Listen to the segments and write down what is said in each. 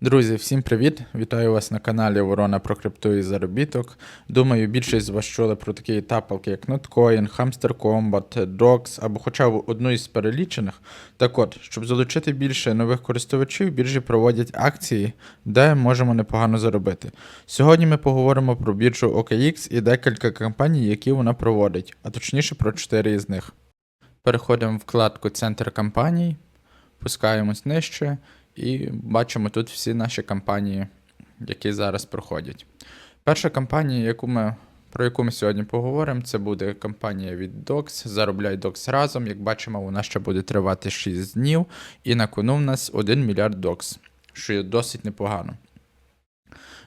Друзі, всім привіт! Вітаю вас на каналі Ворона про крипту і заробіток. Думаю, більшість з вас чули про такі тапалки, як Notcoin, Hamster Combat, Dox або хоча б одну із перелічених. Так от, щоб залучити більше нових користувачів, біржі проводять акції, де можемо непогано заробити. Сьогодні ми поговоримо про біржу OKX і декілька кампаній, які вона проводить, а точніше про 4 із них. Переходимо в вкладку Центр кампаній, пускаємось нижче. І бачимо тут всі наші кампанії, які зараз проходять. Перша кампанія, яку ми, про яку ми сьогодні поговоримо, це буде кампанія від Dox. Заробляй Dox разом. Як бачимо, вона ще буде тривати 6 днів, і на кону в нас 1 мільярд Dox, що є досить непогано.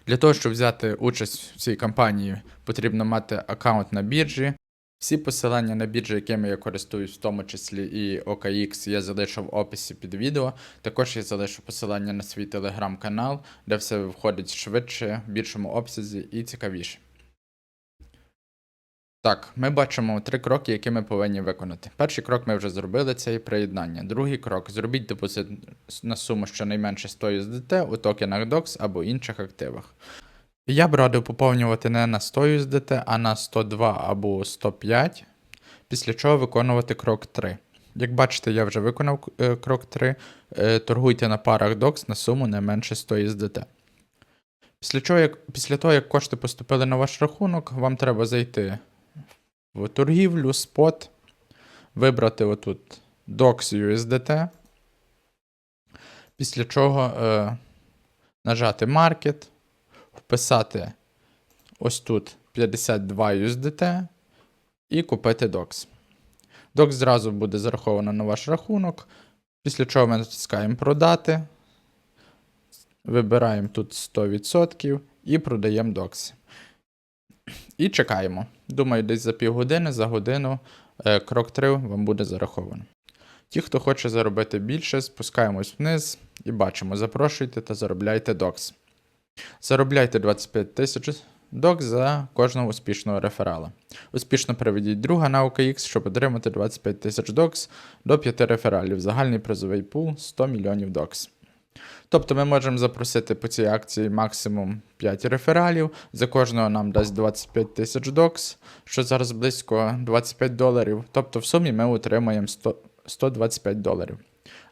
Для того, щоб взяти участь в цій кампанії, потрібно мати аккаунт на біржі. Всі посилання на біржі, якими я користуюсь, в тому числі і OKX, я залишу в описі під відео. Також я залишу посилання на свій телеграм-канал, де все виходить швидше, в більшому обсязі і цікавіше. Так, ми бачимо три кроки, які ми повинні виконати. Перший крок ми вже зробили це і приєднання. Другий крок зробіть депозит на суму щонайменше 100 USDT у токенах DOX або інших активах. Я б радив поповнювати не на 100 USDT, а на 102 або 105, після чого виконувати крок 3. Як бачите, я вже виконав е, крок 3. Е, торгуйте на парах DOX на суму не менше 100 USDT. Після, чого, як, після того, як кошти поступили на ваш рахунок, вам треба зайти в торгівлю, спот, вибрати отут DOX USDT. Після чого е, нажати Market вписати ось тут 52 USDT і купити DOX. DOX зразу буде зараховано на ваш рахунок. Після чого ми натискаємо продати. Вибираємо тут 100% і продаємо DOX. І чекаємо. Думаю, десь за півгодини, за годину е, крок 3 вам буде зараховано. Ті, хто хоче заробити більше, спускаємось вниз і бачимо, запрошуйте та заробляйте DOX. Заробляйте 25 тисяч док за кожного успішного реферала. Успішно переведіть друга на OKX, щоб отримати 25 тисяч докс до 5 рефералів. Загальний призовий пул 100 мільйонів докс. Тобто ми можемо запросити по цій акції максимум 5 рефералів. За кожного нам дасть 25 тисяч докс, що зараз близько 25 доларів. Тобто в сумі ми отримаємо 100, 125 доларів.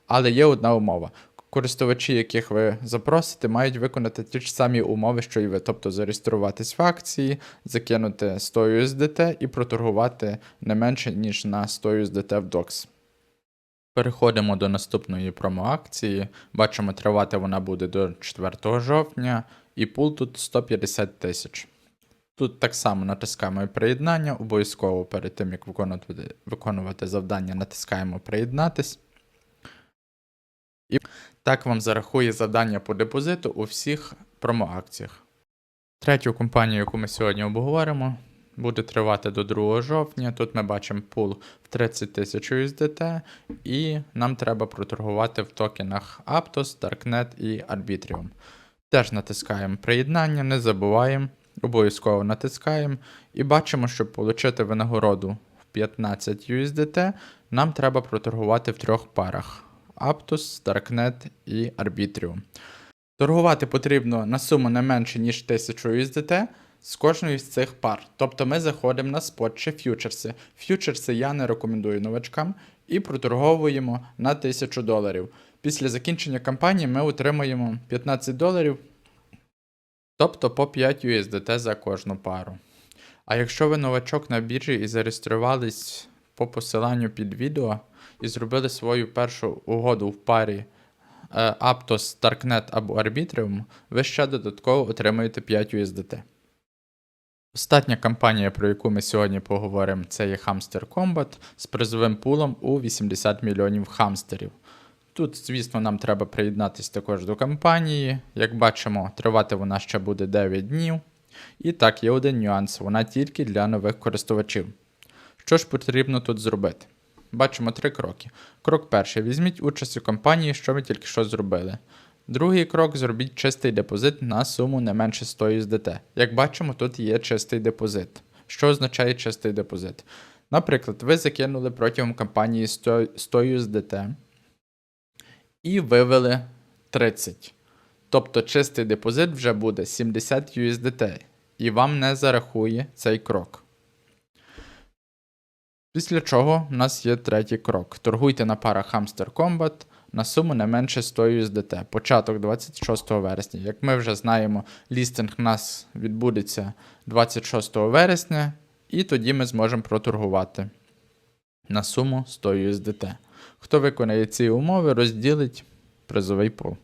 Але є одна умова користувачі, яких ви запросите, мають виконати ті ж самі умови, що і ви, тобто зареєструватись в акції, закинути 100 USDT і проторгувати не менше, ніж на 100 USDT в DOX. Переходимо до наступної промоакції. Бачимо, тривати вона буде до 4 жовтня, і пул тут 150 тисяч. Тут так само натискаємо приєднання, обов'язково перед тим, як виконувати, виконувати завдання, натискаємо приєднатись. І так вам зарахує завдання по депозиту у всіх промоакціях. Третю компанію, яку ми сьогодні обговоримо, буде тривати до 2 жовтня. Тут ми бачимо пул в 30 тисяч USDT, і нам треба проторгувати в токенах Aptos, Darknet і Arbitrium. Теж натискаємо приєднання, не забуваємо, обов'язково натискаємо і бачимо, щоб отримати винагороду в 15 USDT, нам треба проторгувати в трьох парах. Aptos, Darknet і Arbitrium. Торгувати потрібно на суму не менше, ніж 1000 USDT з кожної з цих пар. Тобто ми заходимо на спот чи ф'ючерси. Ф'ючерси я не рекомендую новачкам і проторговуємо на 1000 доларів. Після закінчення кампанії ми отримуємо 15 доларів, тобто по 5 USDT за кожну пару. А якщо ви новачок на біржі і зареєструвались по посиланню під відео, і зробили свою першу угоду в парі е, Aptos, Darknet або Arbitrium, ви ще додатково отримаєте 5 USDT. Остання кампанія, про яку ми сьогодні поговоримо, це є Hamster Combat з призовим пулом у 80 мільйонів хамстерів. Тут, звісно, нам треба приєднатися також до кампанії. Як бачимо, тривати вона ще буде 9 днів. І так, є один нюанс: вона тільки для нових користувачів. Що ж потрібно тут зробити? Бачимо три кроки. Крок перший. Візьміть участь у кампанії, що ви тільки що зробили. Другий крок зробіть чистий депозит на суму не менше 100 USDT. Як бачимо, тут є чистий депозит. Що означає чистий депозит? Наприклад, ви закинули протягом кампанії 100 USDT і вивели 30. Тобто чистий депозит вже буде 70 USDT, і вам не зарахує цей крок. Після чого в нас є третій крок. Торгуйте на парах Hamster Combat на суму не менше 100 USDT. Початок 26 вересня. Як ми вже знаємо, лістинг у нас відбудеться 26 вересня, і тоді ми зможемо проторгувати на суму 100 USDT. Хто виконає ці умови, розділить призовий пул.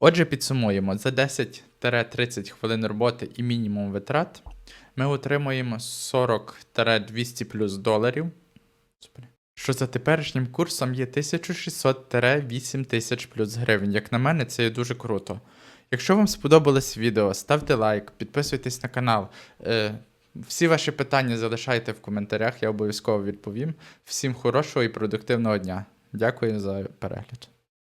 Отже, підсумуємо, за 10-30 хвилин роботи і мінімум витрат ми отримуємо 40-200 плюс доларів. Що за теперішнім курсом є 1600-8000 плюс гривень. Як на мене, це є дуже круто. Якщо вам сподобалось відео, ставте лайк, підписуйтесь на канал. Е, всі ваші питання залишайте в коментарях, я обов'язково відповім. Всім хорошого і продуктивного дня. Дякую за перегляд.